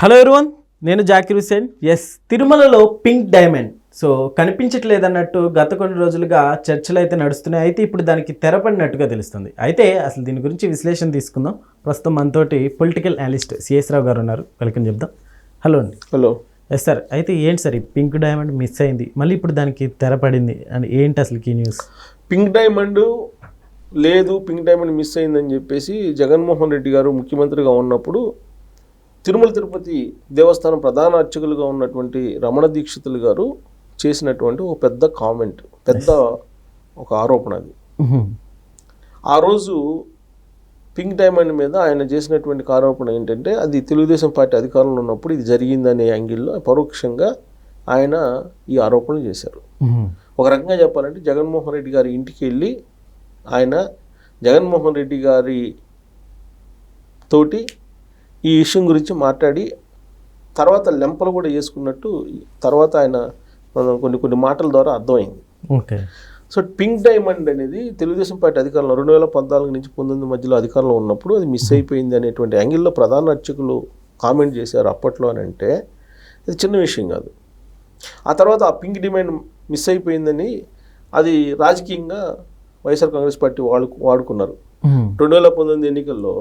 Hello everyone నేను జాకిర్ హుసేన్ ఎస్ తిరుమలలో పింక్ డైమండ్ సో కనిపించట్లేదన్నట్టు గత కొన్ని రోజులుగా చర్చలు అయితే నడుస్తున్నాయి. అయితే ఇప్పుడు దానికి తెరపడినట్టుగా తెలుస్తుంది. అయితే అసలు దీని గురించి విశ్లేషణ తీసుకుందాం. ప్రస్తుతం మనతోటి పొలిటికల్ అనలిస్ట్ సిఎస్ రావు గారు ఉన్నారు. వెల్కమ్ చెప్దాం. హలో అండి. హలో ఎస్ సార్ అయితే ఏంటి సార్ ఈ పింక్ డైమండ్ మిస్ అయింది? మళ్ళీ ఇప్పుడు దానికి తెరపడింది అని ఏంటి అసలు ఈ న్యూస్ పింక్ డైమండ్ లేదు పింక్ డైమండ్ మిస్ అయిందని చెప్పేసి జగన్మోహన్ రెడ్డి గారు ముఖ్యమంత్రిగా ఉన్నప్పుడు తిరుమల తిరుపతి దేవస్థానం ప్రధాన అర్చకులుగా ఉన్నటువంటి రమణ దీక్షితులు గారు చేసినటువంటి ఒక పెద్ద కామెంట్ పెద్ద ఒక ఆరోపణ అది. ఆ రోజు పింక్ డైమండ్ మీద ఆయన చేసినటువంటి ఆరోపణ ఏంటంటే అది తెలుగుదేశం పార్టీ అధికారంలో ఉన్నప్పుడు ఇది జరిగిందనే యాంగిల్లో పరోక్షంగా ఆయన ఈ ఆరోపణలు చేశారు. ఒక రకంగా చెప్పాలంటే జగన్మోహన్ రెడ్డి గారి ఇంటికి వెళ్ళి ఆయన జగన్మోహన్ రెడ్డి గారి తోటి ఈ విషయం గురించి మాట్లాడి తర్వాత లెంపలు కూడా వేసుకున్నట్టు తర్వాత ఆయన కొన్ని కొన్ని మాటల ద్వారా అర్థమైంది. ఓకే. సో పింక్ డైమండ్ అనేది తెలుగుదేశం పార్టీ అధికారంలో రెండు వేల పద్నాలుగు నుంచి పంతొమ్మిది మధ్యలో అధికారంలో ఉన్నప్పుడు అది మిస్ అయిపోయింది అనేటువంటి యాంగిల్లో ప్రధాన అర్చకులు కామెంట్ చేశారు అప్పట్లో అని అంటే ఇది చిన్న విషయం కాదు. ఆ తర్వాత ఆ పింక్ డిమాండ్ మిస్ అయిపోయిందని అది రాజకీయంగా వైఎస్ఆర్ కాంగ్రెస్ పార్టీ వాడు వాడుకున్నారు. రెండు వేల పంతొమ్మిది ఎన్నికల్లో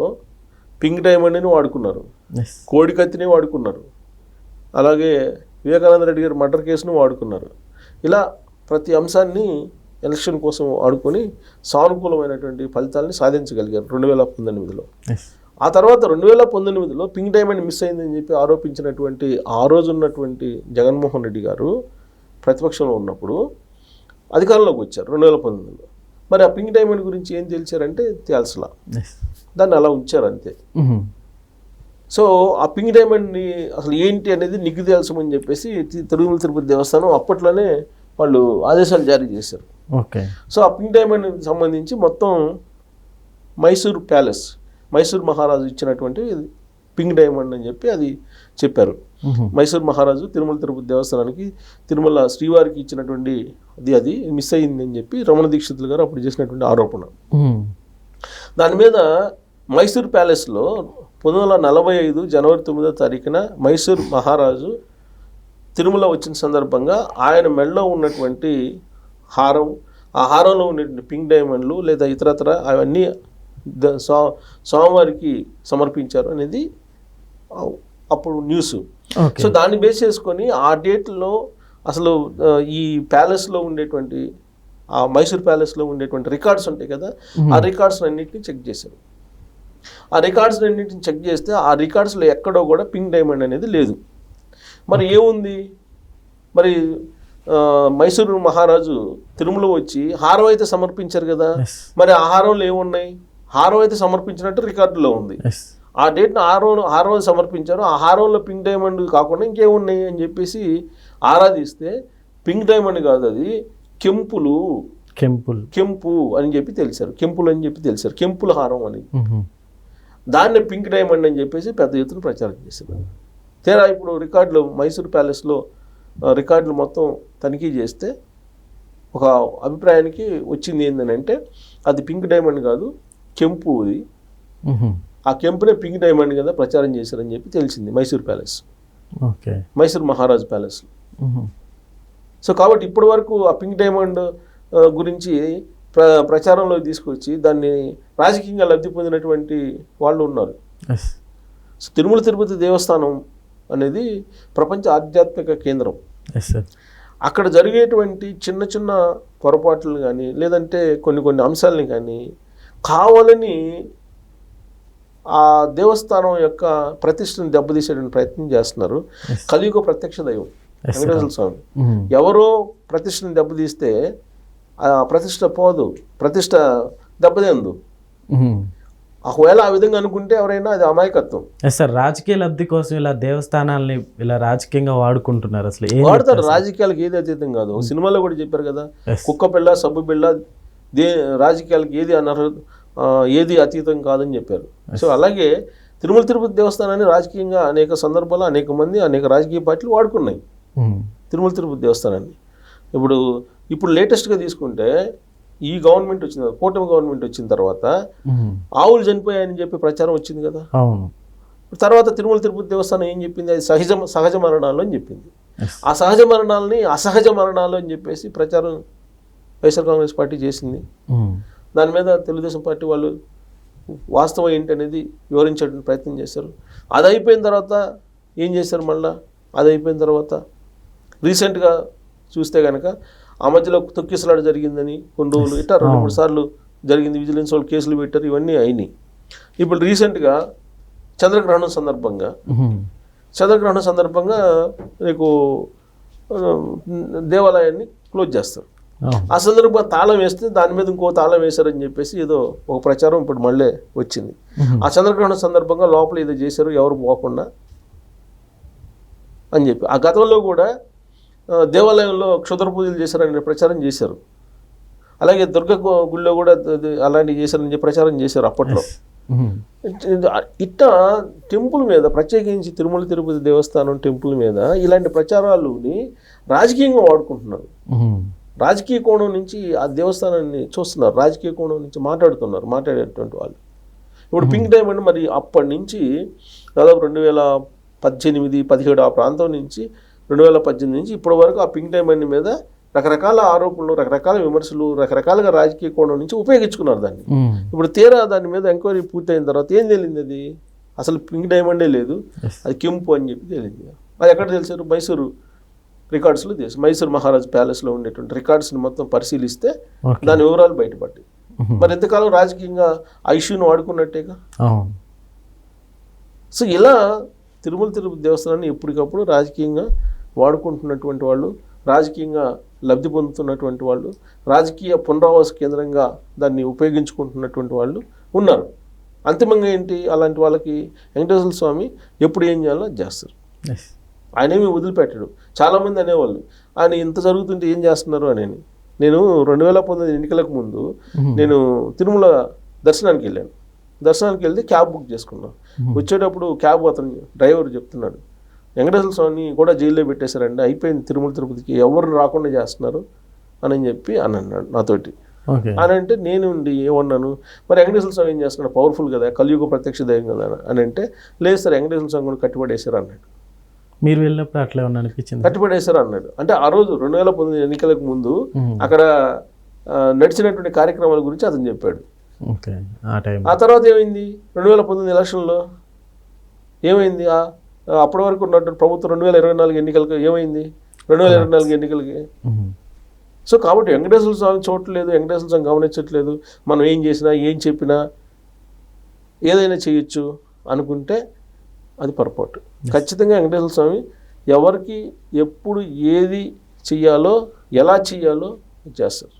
పింక్ డైమండ్ని వాడుకున్నారు. ఎస్ కోడికత్తిని వాడుకున్నారు. అలాగే వివేకానంద రెడ్డి గారి మర్డర్ కేసును వాడుకున్నారు. ఇలా ప్రతి అంశాన్ని ఎలక్షన్ కోసం వాడుకొని సానుకూలమైనటువంటి ఫలితాలని సాధించగలిగారు రెండు వేల పంతొమ్మిదిలో ఆ తర్వాత రెండు వేల పంతొమ్మిదిలో పింక్ డైమండ్ మిస్ అయిందని చెప్పి ఆరోపించినటువంటి ఆ రోజు ఉన్నటువంటి జగన్మోహన్ రెడ్డి గారు ప్రతిపక్షంలో ఉన్నప్పుడు అధికారంలోకి వచ్చారు రెండు వేల పంతొమ్మిదిలో. మరి ఆ పింక్ డైమండ్ గురించి ఏం తెలిసారంటే తేల్సలా. దాన్ని అలా ఉంచారు అంతే. సో ఆ పింక్ డైమండ్ని అసలు ఏంటి అనేది నిగ్గు తెలుసమని చెప్పేసి తిరుమల తిరుపతి దేవస్థానం అప్పట్లోనే వాళ్ళు ఆదేశాలు జారీ చేశారు. ఓకే. సో ఆ పింక్ డైమండ్ సంబంధించి మొత్తం మైసూర్ ప్యాలెస్ మైసూర్ మహారాజు ఇచ్చినటువంటి పింక్ డైమండ్ అని చెప్పి అది చెప్పారు. మైసూర్ మహారాజు తిరుమల తిరుపతి దేవస్థానానికి తిరుమల శ్రీవారికి ఇచ్చినటువంటి అది అది మిస్ అయింది అని చెప్పి రమణ దీక్షితులు గారు అప్పుడు చేసినటువంటి ఆరోపణ. దాని మీద మైసూర్ ప్యాలెస్లో పంతొమ్మిది వందల నలభై ఐదు జనవరి తొమ్మిదో తారీఖున మైసూర్ మహారాజు తిరుమల వచ్చిన సందర్భంగా ఆయన మెడలో ఉన్నటువంటి హారం ఆ హారంలో ఉన్నటువంటి పింక్ డైమండ్లు లేదా ఇతరత్ర అవన్నీ స్వా స్వామివారికి సమర్పించారు అనేది అప్పుడు న్యూస్. సో దాన్ని బేస్ చేసుకొని ఆ డేట్లో అసలు ఈ ప్యాలెస్లో ఉండేటువంటి ఆ మైసూర్ ప్యాలెస్లో ఉండేటువంటి రికార్డ్స్ ఉంటాయి కదా ఆ రికార్డ్స్ అన్నింటిని చెక్ చేశారు. ఆ రికార్డ్స్ అన్నింటిని చెక్ చేస్తే ఆ రికార్డ్స్లో ఎక్కడో కూడా పింక్ డైమండ్ అనేది లేదు. మరి ఏముంది? మరి మైసూరు మహారాజు తిరుమల వచ్చి హారం అయితే సమర్పించారు కదా. మరి ఆ హారంలో ఏమున్నాయి? హారం అయితే సమర్పించినట్టు రికార్డులో ఉంది. ఆ డేట్ను హారం హారం సమర్పించారు. ఆ హారంలో పింక్ డైమండ్ కాకుండా ఇంకేమున్నాయి అని చెప్పేసి ఆరాధిస్తే పింక్ డైమండ్ కాదు అది కెంపులు. కెంపుల్. కెంపు అని చెప్పి తెలిసారు. కెంపులు అని చెప్పి తెలిసారు. కెంపుల హారం అని. దాన్ని పింక్ డైమండ్ అని చెప్పేసి పెద్ద ఎత్తున ప్రచారం చేశారు తీరా ఇప్పుడు రికార్డులు మైసూర్ ప్యాలెస్లో రికార్డులు మొత్తం తనిఖీ చేస్తే ఒక అభిప్రాయానికి వచ్చింది ఏంటంటే అది పింక్ డైమండ్ కాదు కెంపు అది. ఆ కెంపునే పింక్ డైమండ్ కదా ప్రచారం చేశారని చెప్పి తెలిసింది Mysore palace. Okay. Mysore Maharaj palace. So కాబట్టి ఇప్పటి వరకు ఆ పింక్ డైమండ్ గురించి ప్ర ప్రచారంలో తీసుకొచ్చి దాన్ని రాజకీయంగా లబ్ధి పొందినటువంటి వాళ్ళు ఉన్నారు. తిరుమల తిరుపతి దేవస్థానం అనేది ప్రపంచ ఆధ్యాత్మిక కేంద్రం. అక్కడ జరిగేటువంటి చిన్న చిన్న పొరపాట్లు కానీ లేదంటే కొన్ని కొన్ని అంశాలని కానీ కావాలని ఆ దేవస్థానం యొక్క ప్రతిష్టను దెబ్బతీసేటువంటి ప్రయత్నం చేస్తున్నారు. కలియుగ ప్రత్యక్ష దైవం. Yes, sir. వెంకటేశ్వర స్వామి. ఎవరో ప్రతిష్టను దెబ్బతీస్తే ప్రతిష్ట పోదు ప్రతిష్ట దెబ్బతిందు. ఒకవేళ ఆ విధంగా అనుకుంటే ఎవరైనా అది అమాయకత్వం. సార్ రాజకీయ లబ్ధి కోసం ఇలా దేవస్థానాల్ని ఇలా రాజకీయంగా వాడుకుంటున్నారు అసలు వాడతారు రాజకీయాలకు ఏది అతీతం కాదు. సినిమాలో కూడా చెప్పారు కదా. కుక్క పిల్ల సబ్బు పిల్ల దే రాజకీయాలకు ఏది అనర్హ ఆ, ఏది అతీతం కాదని చెప్పారు. సో అలాగే తిరుమల తిరుపతి దేవస్థానాన్ని రాజకీయంగా అనేక సందర్భాల్లో అనేక మంది అనేక రాజకీయ పార్టీలు వాడుకున్నాయి. తిరుమల తిరుపతి దేవస్థానాన్ని. ఇప్పుడు ఇప్పుడు లేటెస్ట్గా తీసుకుంటే ఈ గవర్నమెంట్ వచ్చిన కూటమి గవర్నమెంట్ వచ్చిన తర్వాత. ఆవులు చనిపోయాయని చెప్పి ప్రచారం వచ్చింది కదా. అవును. తర్వాత తిరుమల తిరుపతి దేవస్థానం ఏం చెప్పింది? అది సహజ సహజ మరణాలు అని చెప్పింది. ఆ సహజ మరణాలని అసహజ మరణాలు అని చెప్పేసి ప్రచారం వైఎస్ఆర్ కాంగ్రెస్ పార్టీ చేసింది. దాని మీద తెలుగుదేశం పార్టీ వాళ్ళు వాస్తవం ఏంటి అనేది వివరించడానికి ప్రయత్నం చేశారు. అది అయిపోయిన తర్వాత ఏం చేశారు మళ్ళా? అది అయిపోయిన తర్వాత రీసెంట్గా చూస్తే కనుక ఆ మధ్యలో తొక్కిసలాట జరిగిందని కొన్ని రోజులు ఇట్లా రెండు మూడు సార్లు జరిగింది. విజిలెన్స్ వాళ్ళు కేసులు పెట్టారు ఇవన్నీ అయినాయి. ఇప్పుడు రీసెంట్గా చంద్రగ్రహణం సందర్భంగా. చంద్రగ్రహణం సందర్భంగా నీకు దేవాలయాన్ని క్లోజ్ చేస్తారు. అవును. ఆ సందర్భంగా తాళం వేస్తే దాని మీద ఇంకో తాళం వేశారని చెప్పేసి ఏదో ఒక ప్రచారం ఇప్పుడు మళ్ళీ వచ్చింది. ఆ చంద్రగ్రహణం సందర్భంగా లోపల ఏదో చేశారు ఎవరు పోకుండా అని చెప్పి. ఆ గతంలో కూడా దేవాలయంలో క్షుద్ర పూజలు చేశారని ప్రచారం చేశారు. అలాగే దుర్గ గుళ్ళో కూడా అలాంటివి చేశారని చెప్పి ప్రచారం చేశారు అప్పట్లో. ఉమ్. ఇట్లా టెంపుల్ మీద ప్రత్యేకించి తిరుమల తిరుపతి దేవస్థానం టెంపుల్ మీద ఇలాంటి ప్రచారాలుని రాజకీయంగా వాడుకుంటున్నారు. ఉమ్. రాజకీయ కోణం నుంచి ఆ దేవస్థానాన్ని చూస్తున్నారు. రాజకీయ కోణం నుంచి మాట్లాడుతున్నారు మాట్లాడేటువంటి వాళ్ళు. ఇప్పుడు పింక్ డైమండ్ మరి అప్పటి నుంచి దాదాపు రెండు వేల పద్దెనిమిది పదిహేడు ఆ ప్రాంతం నుంచి రెండు వేల పద్దెనిమిది నుంచి ఇప్పటి వరకు ఆ పింక్ డైమండ్ మీద రకరకాల ఆరోపణలు రకరకాల విమర్శలు రకరకాలుగా రాజకీయ కోణం నుంచి ఉపయోగించుకున్నారు దాన్ని. ఇప్పుడు తీరా దాని మీద ఎంక్వైరీ పూర్తయిన తర్వాత ఏం తెలిసింది అది? అసలు పింక్ డైమండే లేదు. అది కెంపు అని చెప్పి తెలిసింది అది ఎక్కడ తెలిసారు? మైసూరు రికార్డ్స్లో తెలుసు మైసూరు మహారాజ్ ప్యాలెస్లో ఉండేటువంటి రికార్డ్స్ని మొత్తం పరిశీలిస్తే దాని వివరాలు బయటపడ్డాయి. మరి ఎంతకాలం రాజకీయంగా ఆ ఇష్యూని వాడుకున్నట్టేగా? సో ఇలా తిరుమల తిరుపతి దేవస్థానాన్ని ఎప్పటికప్పుడు రాజకీయంగా వాడుకుంటున్నటువంటి వాళ్ళు రాజకీయంగా లబ్ధి పొందుతున్నటువంటి వాళ్ళు రాజకీయ పునరావాస కేంద్రంగా దాన్ని ఉపయోగించుకుంటున్నటువంటి వాళ్ళు ఉన్నారు. అంతిమంగా ఏంటి? అలాంటి వాళ్ళకి వెంకటేశ్వర స్వామి ఎప్పుడు ఏం చేయాలో చేస్తారు. Yes. ఆయన ఏమి వదిలిపెట్టడు. చాలామంది అనేవాళ్ళు ఆయన ఇంత జరుగుతుంటే ఏం చేస్తున్నారు? అని నేను రెండు వేల పంతొమ్మిది ఎన్నికలకు ముందు. నేను తిరుమల దర్శనానికి వెళ్ళాను. దర్శనానికి వెళ్తే క్యాబ్ బుక్ చేసుకున్నాను. వచ్చేటప్పుడు క్యాబ్ అతను డ్రైవర్ చెప్తున్నాడు. వెంకటేశ్వర స్వామిని కూడా జైల్లో పెట్టేశారండి. అయిపోయింది తిరుమల తిరుపతికి. ఎవరు రాకుండా చేస్తున్నారు అని చెప్పి అని అన్నాడు నాతోటి. అని అంటే నేను ఉండి ఏమన్నాను? మరి వెంకటేశ్వర స్వామి ఏం చేస్తున్నాడు? పవర్ఫుల్ కదా కలియుగ ప్రత్యక్ష దైవం కదా అని అంటే లేదు సార్ వెంకటేశ్వర స్వామి కూడా కట్టిపడేశారు అన్నాడు. మీరు వెళ్ళినప్పుడు అట్లా ఏమన్నా అనిపించింది? కట్టిపడేశారు అన్నాడు. అంటే ఆ రోజు రెండు వేల పంతొమ్మిది ఎన్నికలకు ముందు. అక్కడ నడిచినటువంటి కార్యక్రమాల గురించి అతను చెప్పాడు. ఓకే. ఆ తర్వాత ఏమైంది? రెండు వేల పంతొమ్మిది ఎలక్షన్లో ఏమైంది? అప్పటి వరకు ఉన్నటువంటి ప్రభుత్వం రెండు వేల ఇరవై నాలుగు ఎన్నికలకి ఏమైంది? రెండు వేల ఇరవై నాలుగు ఎన్నికలకి. సో కాబట్టి వెంకటేశ్వర స్వామి చూడట్లేదు వెంకటేశ్వర స్వామి గమనించట్లేదు. మనం ఏం చేసినా ఏం చెప్పినా ఏదైనా చేయొచ్చు అనుకుంటే అది పొరపాటు. ఖచ్చితంగా వెంకటేశ్వర స్వామి ఎవరికి ఎప్పుడు ఏది చెయ్యాలో ఎలా చెయ్యాలో చేస్తారు.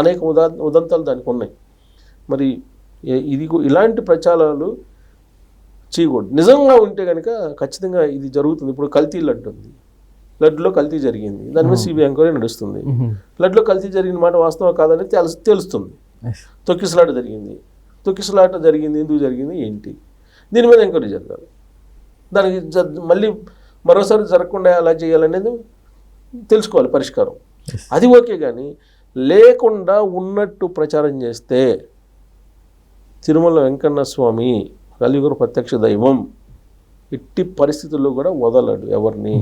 అనేక ఉదా ఉదంతాలు దానికి ఉన్నాయి. మరి ఇది ఇలాంటి ప్రచారాలు చేయకూడదు. నిజంగా ఉంటే కనుక ఖచ్చితంగా ఇది జరుగుతుంది. ఇప్పుడు కల్తీ లడ్డు ఉంది. లడ్డులో కల్తీ జరిగింది. దాని మీద సిబిఐ ఎంక్వైరీ నడుస్తుంది. ఉమ్. లడ్డులో కల్తీ జరిగిన మాట వాస్తవం కాదని తెలుసు తెలుస్తుంది. తొక్కిసలాట జరిగింది. తొక్కిసలాట జరిగింది. ఎందుకు జరిగింది? ఏంటి? దీని మీద ఎంక్వైరీ జరగాలి. దానికి మళ్ళీ మరోసారి జరగకుండా ఎలా చేయాలనేది తెలుసుకోవాలి పరిష్కారం. అది ఓకే కానీ లేకుండా ఉన్నట్టు ప్రచారం చేస్తే తిరుమల వెంకన్న స్వామి కలియుగరు ప్రత్యక్ష దైవం ఎట్టి పరిస్థితుల్లో కూడా వదలడు ఎవరిని.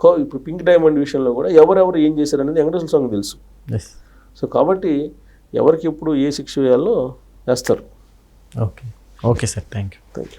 కో- ఇప్పుడు పింక్ డైమండ్ విషయంలో కూడా ఎవరెవరు ఏం చేశారనేది వెంకటేశ్వర స్వామి తెలుసు. సో కాబట్టి ఎవరికి ఎప్పుడు ఏ శిక్ష వేయాలో వేస్తారు. Okay okay sir thank you thank you